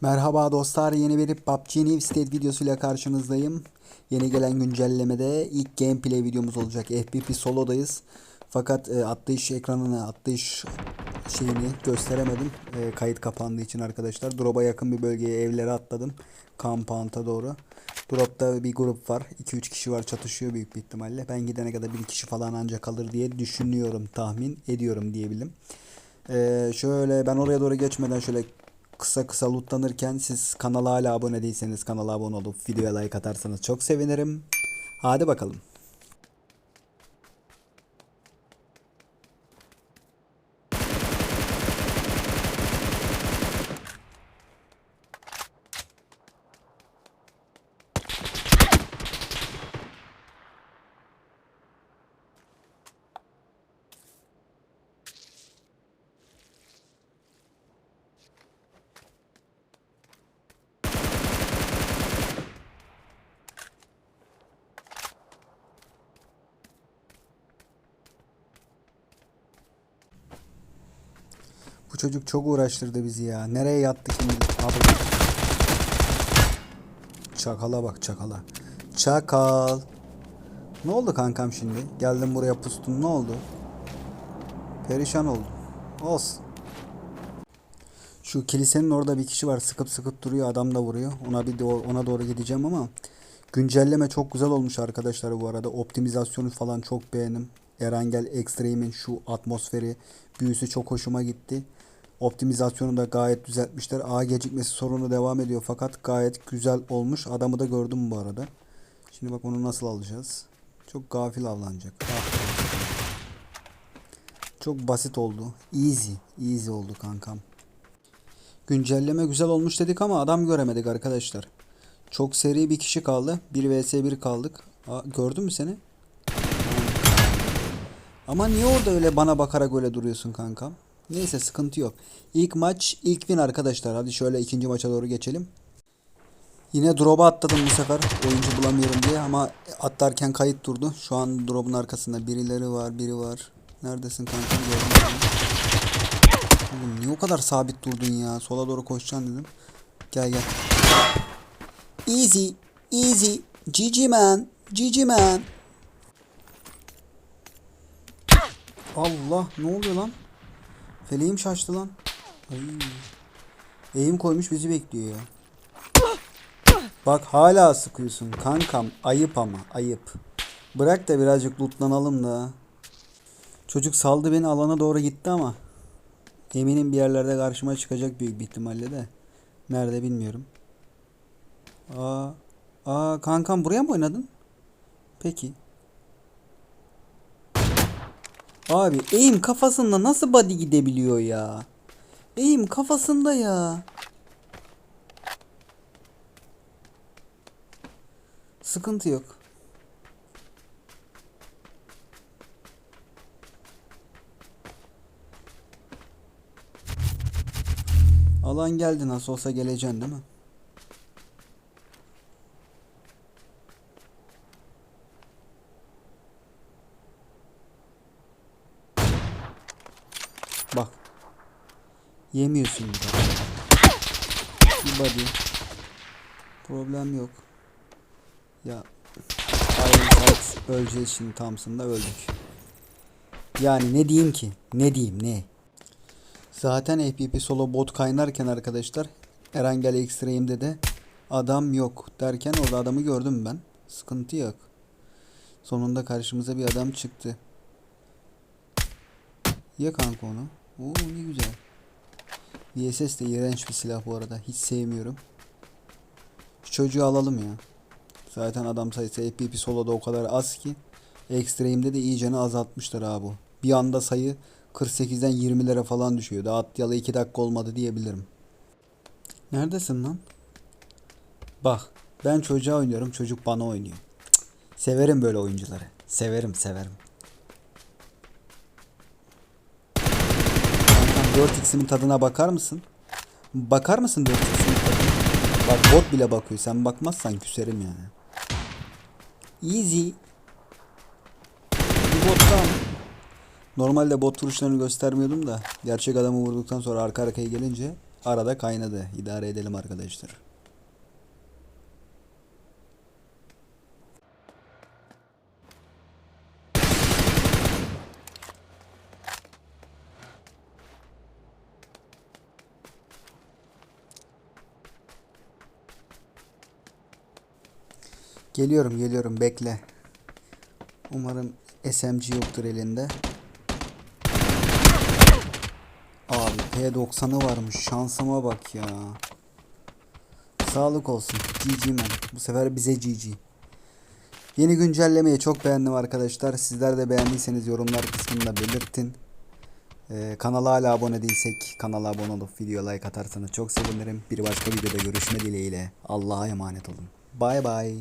Merhaba dostlar yeni bir PUBG New State videosuyla karşınızdayım. Yeni gelen güncellemede ilk gameplay videomuz olacak. FPP solodayız. Fakat e, atlayış ekranını, atlayış şeyini gösteremedim. E, kayıt kapandığı için arkadaşlar. Drop'a yakın bir bölgeye evlere atladım. Compound'a doğru. Drop'ta bir grup var. 2-3 kişi var çatışıyor büyük bir ihtimalle. Ben gidene kadar bir kişi falan ancak kalır diye düşünüyorum, tahmin ediyorum diyebilirim. Ee, şöyle ben oraya doğru geçmeden şöyle kısa kısa lootlanırken siz kanala hala abone değilseniz kanala abone olup videoya like atarsanız çok sevinirim. Hadi bakalım. Çocuk çok uğraştırdı bizi ya. Nereye yattı şimdi? Abi. Çakala bak çakala. Çakal. Ne oldu kankam şimdi? Geldim buraya pustun ne oldu? Perişan oldum. Olsun. Şu kilisenin orada bir kişi var sıkıp sıkıp duruyor adam da vuruyor. Ona bir doğru, ona doğru gideceğim ama güncelleme çok güzel olmuş arkadaşlar bu arada. Optimizasyonu falan çok beğendim. Erangel Extreme'in şu atmosferi, büyüsü çok hoşuma gitti. Optimizasyonu da gayet düzeltmişler. A gecikmesi sorunu devam ediyor fakat gayet güzel olmuş. Adamı da gördüm bu arada. Şimdi bak onu nasıl alacağız? Çok gafil avlanacak. Ah. Çok basit oldu. Easy. Easy oldu kankam. Güncelleme güzel olmuş dedik ama adam göremedik arkadaşlar. Çok seri bir kişi kaldı. 1 vs 1 kaldık. Aa, gördün mü seni? Ama niye orada öyle bana bakarak öyle duruyorsun kankam? Neyse sıkıntı yok. İlk maç ilk win arkadaşlar. Hadi şöyle ikinci maça doğru geçelim. Yine drop'a atladım bu sefer. Oyuncu bulamıyorum diye ama atlarken kayıt durdu. Şu an drop'un arkasında birileri var, biri var. Neredesin seni. Oğlum niye o kadar sabit durdun ya? Sola doğru koşacaksın dedim. Gel gel. Easy, easy. GG man, GG man. Allah ne oluyor lan? Feleğim şaştı lan. Eğim koymuş bizi bekliyor ya. Bak hala sıkıyorsun kankam. Ayıp ama ayıp. Bırak da birazcık lootlanalım da. Çocuk saldı beni alana doğru gitti ama. Eminim bir yerlerde karşıma çıkacak büyük bir ihtimalle de. Nerede bilmiyorum. Aa, aa kankam buraya mı oynadın? Peki. Abi eğim kafasında nasıl body gidebiliyor ya? Eğim kafasında ya. Sıkıntı yok. Alan geldi nasıl olsa geleceksin değil mi? Bak. Yemiyorsun bir body. Problem yok. Ya. Iron Sight öleceğiz şimdi Thompson'da öldük. Yani ne diyeyim ki? Ne diyeyim ne? Zaten FPP solo bot kaynarken arkadaşlar Erangel Extreme'de de adam yok derken orada adamı gördüm ben. Sıkıntı yok. Sonunda karşımıza bir adam çıktı. Ye kanka onu. Oo ne güzel. VSS de iğrenç bir silah bu arada. Hiç sevmiyorum. Şu çocuğu alalım ya. Zaten adam sayısı FPP soloda o kadar az ki. Extreme'de de iyicene azaltmışlar abi. Bir anda sayı 48'den 20'lere falan düşüyor. Daha atlayalı 2 dakika olmadı diyebilirim. Neredesin lan? Bak ben çocuğa oynuyorum çocuk bana oynuyor. Cık, Severim böyle oyuncuları. Severim severim. Kankam 4x'imin tadına bakar mısın? Bakar mısın 4x'imin tadına? Bak bot bile bakıyor. Sen bakmazsan küserim yani. Easy. Bir bottan. Normalde bot vuruşlarını göstermiyordum da gerçek adamı vurduktan sonra arka arkaya gelince arada kaynadı. İdare edelim arkadaşlar. Geliyorum geliyorum bekle. Umarım SMG yoktur elinde. Abi P90'ı varmış. Şansıma bak ya. Sağlık olsun. GG man. Bu sefer bize GG. Yeni güncellemeyi çok beğendim arkadaşlar. Sizler de beğendiyseniz yorumlar kısmında belirtin. Ee, kanala hala abone değilsek kanala abone olup video like atarsanız çok sevinirim. Bir başka videoda görüşme dileğiyle. Allah'a emanet olun. Bay bay.